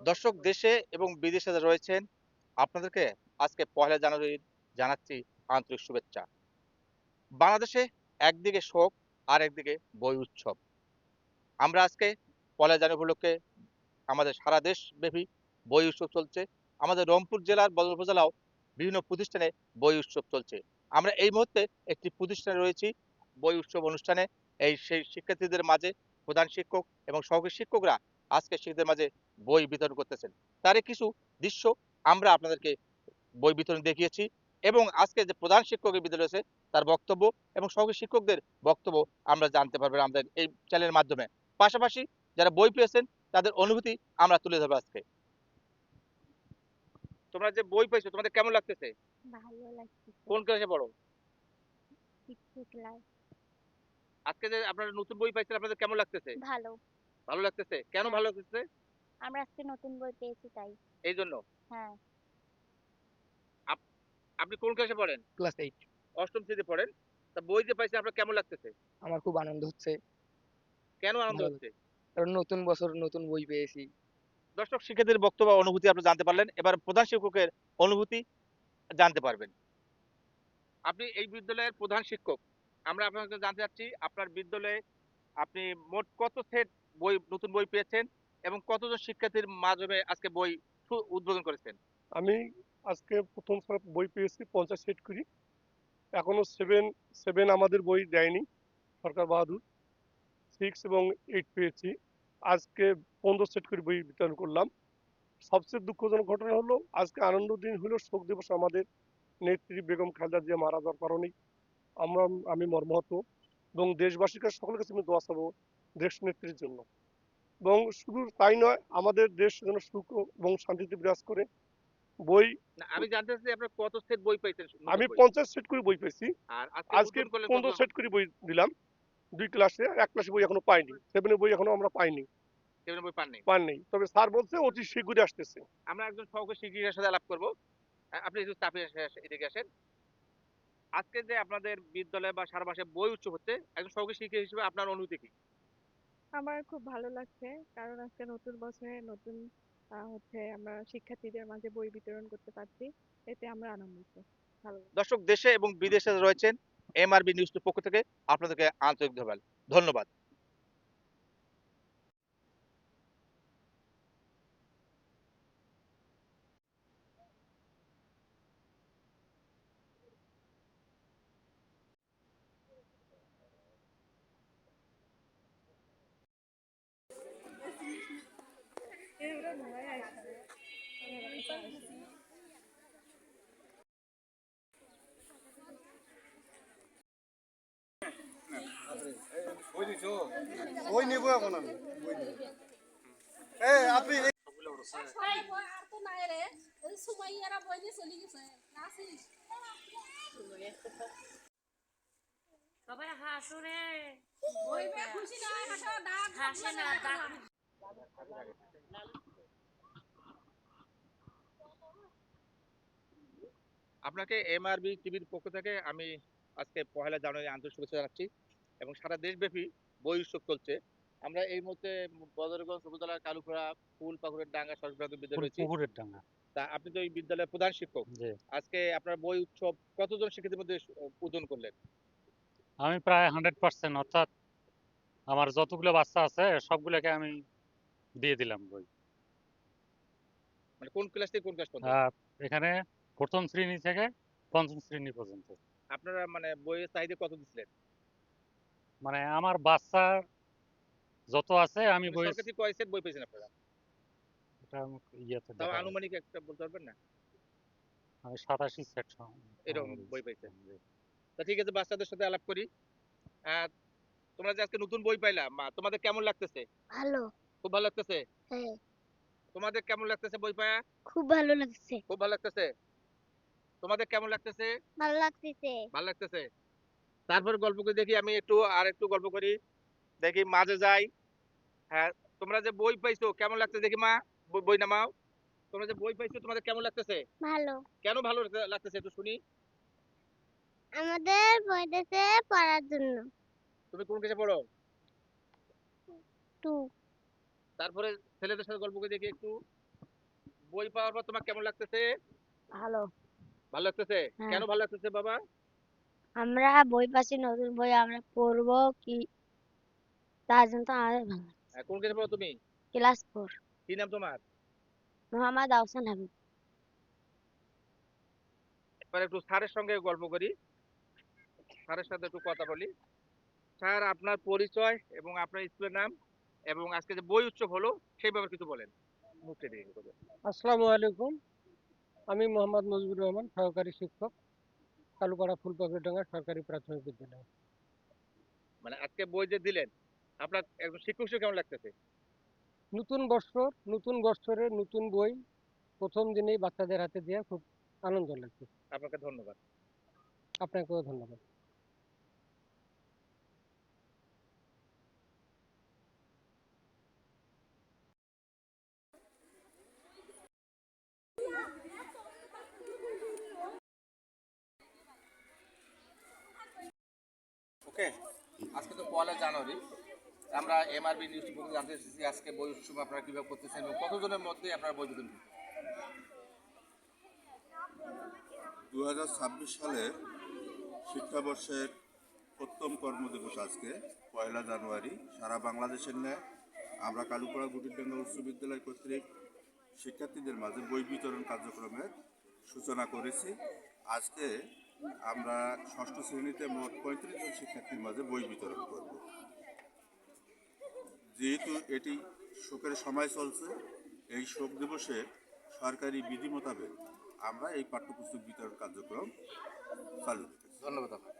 দর্শক দেশে এবং বিদেশে রয়েছেন, আপনাদেরকে আজকে পয়লা জানুয়ারি জানাচ্ছি আন্তরিক শুভেচ্ছা। বাংলাদেশে একদিকে শোক আর একদিকে বই উৎসব। আমরা আজকে পয়লা জানুয়ারি উপলক্ষে আমাদের সারা দেশ ব্যাপী বই উৎসব চলছে। আমাদের রংপুর জেলার বদর উপজেলাও বিভিন্ন প্রতিষ্ঠানে বই উৎসব চলছে। আমরা এই মুহূর্তে একটি প্রতিষ্ঠানে রয়েছি। বই উৎসব অনুষ্ঠানে এই সেই শিক্ষার্থীদের মাঝে প্রধান শিক্ষক এবং সহকারী শিক্ষকরা আজকে শিক্ষকদের মাঝে বই বিতরণ করতেছেন। তারই কিছু দৃশ্য আমরা আপনাদেরকে বই বিতরণ দেখিয়েছি এবং আজকে যে প্রধান শিক্ষকের বিদ্যালয় রয়েছে তার বক্তব্য এবং সহকারী শিক্ষকদের বক্তব্য আমরা জানতে পারবেন আমাদের এই চ্যানেলের মাধ্যমে। পাশাপাশি যারা বই পেয়েছেন তাদের অনুভূতি আমরা তুলে ধরবো আজকে। তোমরা যে বই পেয়েছ তোমাদের কেমন লাগতেছে? ভালো লাগছে কোন ক্লাসে পড়ো? ক্লাস আজকে যে আপনারা নতুন বই পাইছেন আপনাদের কেমন লাগতেছে? ভালো। ভালো লাগতেছে? কেন ভালো লাগতেছে? আমরা আজকে নতুন বই পেয়েছি তাই। এই জন্য হ্যাঁ আপনি কোন ক্লাসে পড়েন? Class eight. অষ্টম শ্রেণীতে পড়েন? তা বই যে পাইছেন আপনার কেমন লাগতেছে? আমার খুব আনন্দ হচ্ছে। কেন আনন্দ হচ্ছে? কারণ নতুন বছর নতুন বই পেয়েছি। দর্শক শিক্ষার্থীদের বক্তব্য অনুভূতি আপনি জানতে পারলেন। এবার প্রধান শিক্ষকের অনুভূতি জানতে পারবেন। আপনি এই বিদ্যালয়ের প্রধান শিক্ষক। আমরা আপনাকে জানতে চাচ্ছি আপনার বিদ্যালয়ে আপনি মোট কত সেট বই নতুন বই পেয়েছেন? এবং কতজন শিক্ষার্থীর মাধ্যমে আজকে বই উদ্বোধন করেছেন? আমি আজকে প্রথম বই পেয়েছি, পঞ্চাশ সেট করি। এখনও সেভেন সেভেন আমাদের বই দেয়নি, সরকার বাহাদুর। সিক্স এবং এইট পেয়েছি। আজকে পনেরো সেট করে বই বিতরণ করলাম। সবচেয়ে দুঃখজনক ঘটনা হলো, আজকে আনন্দ দিন হলো শোক দিবস আমাদের নেত্রী বেগম খালেদা জিয়া মারা যাওয়ার কারণেই আমরা, আমি মর্মাহত এবং দেশবাসীর কাছে সকলের কাছে আমি দোয়া চাবো দেশ নেত্রীর জন্য। এবং শুধু তাই নয় আমাদের দেশ যেন সুখ এবং শান্তিতে বিরাজ করে। বই আমি জানতে চাচ্ছি আপনার কত সেট বই নতুন আমি? পঞ্চাশ সেট করে বই পেয়েছি আজকে পনেরো? সেট করে বই দিলাম। দুই ক্লাসে আর এক ক্লাসে বই এখনও পাইনি। সেভেনের বই এখনও আমরা পাইনি। সেভেনের বই পাননি? পাইনি তবে স্যার বলছে অতি শীঘ্রই আসতেছে। আমরা একজন সহকারী শিক্ষকের সাথে আলাপ করব। আপনি একটু চাপে এদিকে আসেন। আজকে যে আপনাদের বিদ্যালয়ে বা সারা মাসে বই উৎসব হচ্ছে একজন সহকারী শিক্ষক হিসেবে আপনার অনুভূতি কি? আমার খুব ভালো লাগছে। কারণ আজকে নতুন বছরে নতুন আহ, হচ্ছে আমরা শিক্ষার্থীদের মাঝে বই বিতরণ করতে পারছি। এতে আমরা আনন্দিত। দর্শক দেশে এবং বিদেশে রয়েছেন এমআরবি নিউজ পক্ষ থেকে আপনাদেরকে আন্তরিক ধন্যবাদ। ধন্যবাদ। বই নিব এখন আমি বই নিব এ আপনি সুমাইয়ারা বই নিয়ে চলে গেছে আসিস সবাই হাসুরে বই না হাসো হাসে না আপনাকে এমআরবি টিভির পক্ষ থেকে আমি আজকে পহেলা জানুয়ারি আন্তরিক শুভেচ্ছা জানাচ্ছি এবং সারা দেশব্যাপী বই উৎসব চলছে। আমরা এই মুহূর্তে বদরগঞ্জ উপজেলার কালুপুরা ফুল পাকুড়ের ডাঙ্গা সরকারি বিদ্যালয় রয়েছে। পুকুরের ডাঙ্গা। তা আপনি তো এই বিদ্যালয়ের প্রধান শিক্ষক। আজকে আপনার বই উৎসব কতজন শিক্ষার্থীর মধ্যে উদ্বোধন করলেন? আমি প্রায় হান্ড্রেড পার্সেন্ট অর্থাৎ আমার যতগুলো বাচ্চা আছে সবগুলোকে আমি দিয়ে দিলাম বই। মানে কোন ক্লাস থেকে কোন ক্লাস পর্যন্ত? এখানে প্রথম শ্রেণি থেকে পঞ্চম শ্রেণি পর্যন্ত। আপনারা মানে বইয়ের চাহিদা কত দিচ্ছিলেন মানে আমার বাচ্চা যত আছে আমি বই সরকার থেকে কয় সেট বই পেয়েছেন আপনারা? এটা ইয়েতে তাও আনুমানিক একটা বলতে পারবেন না? আমি সাতাশি সেট এরকম বই পেয়েছেন। তা ঠিক আছে বাচ্চাদের সাথে আলাপ করি। তোমরা যে আজকে নতুন বই পাইলা মা তোমাদের কেমন লাগতেছে? ভালো। খুব ভালো লাগতেছে? হ্যাঁ। তোমাদের কেমন লাগতেছে বই পায়া? খুব ভালো লাগছে। খুব ভালো লাগতেছে? তোমাদের কেমন লাগতেছে? ভালো লাগতেছে। ভালো লাগতেছে? তারপর গল্প করে দেখি আমি একটু আর একটু গল্প করি। দেখি মাঝে যাই। হ্যাঁ তোমরা যে বই পাইছো কেমন লাগতেছে দেখি মা? বই- বই নামাও। তোমরা যে বই পাইছো তোমাদের কেমন লাগতেছে? ভালো। কেন ভালো লাগতেছে একটু শুনি। আমাদের বইতেছে পড়ার জন্য। তুমি কোন ক্লাসে পড়ো? টু। তারপরে ছেলেদের সাথে গল্প করে দেখি একটু। বই পাওয়ার পর তোমার কেমন লাগতেছে? ভালো। ভালো লাগতেছে? হ্যাঁ। কেন ভালো লাগতেছে বাবা? আমরা বই পাচ্ছি নতুন বই আমরা পড়ব কি? তার জন্য তো আমাদের ভালো আহ, কোন ক্লাসে পড়ো তুমি? Class four. কি নাম তোমার? মোহাম্মদ আহসান হাবিব। এবার একটু স্যারের সঙ্গে গল্প করি। স্যারের সাথে একটু কথা বলি। স্যার আপনার পরিচয় এবং আপনার স্কুলের নাম এবং আজকে যে বই উৎসব হলো সেই ব্যাপারে কিছু বলেন। মুখে দিয়ে আসসালামু আলাইকুম। আমি মোহাম্মদ নজবুর রহমান সহকারী শিক্ষক কালুপাড়া ফুলপাখিডাঙ্গা সরকারি প্রাথমিক বিদ্যালয়। মানে আজকে বই যে দিলেন আপনার একজন শিক্ষক হিসেবে কেমন লাগতেছে? নতুন বছর নতুন বছরে নতুন বই প্রথম দিনেই বাচ্চাদের হাতে দিয়ে খুব আনন্দ লাগছে। আপনাকে ধন্যবাদ। আপনাকেও ধন্যবাদ। ওকে? আজকে তো পয়লা জানুয়ারি। আমরা এমআরবি নিউজ থেকে জানতে এসেছি আজকে বই উৎসব আপনারা কীভাবে করতেছেন এবং কতজনের মধ্যে আপনারা বই করছেন? দু সালে শিক্ষাবর্ষের প্রথম কর্মদিবস আজকে, পয়লা জানুয়ারি। সারা বাংলাদেশের ন্যায় আমরা কালুপাড়া গুটিরডাঙ্গা উচ্চ বিদ্যালয় কর্তৃক শিক্ষার্থীদের মাঝে বই বিতরণ কার্যক্রমের সূচনা করেছি। আজকে আমরা ষষ্ঠ শ্রেণীতে মোট পঁয়ত্রিশ জন শিক্ষার্থীর মাঝে বই বিতরণ করব যেহেতু এটি শোকের সময় চলছে, এই শোক দিবসে সরকারি বিধি মোতাবেক আমরা এই পাঠ্যপুস্তক বিতরণ কার্যক্রম চালু ধন্যবাদ আপনাকে।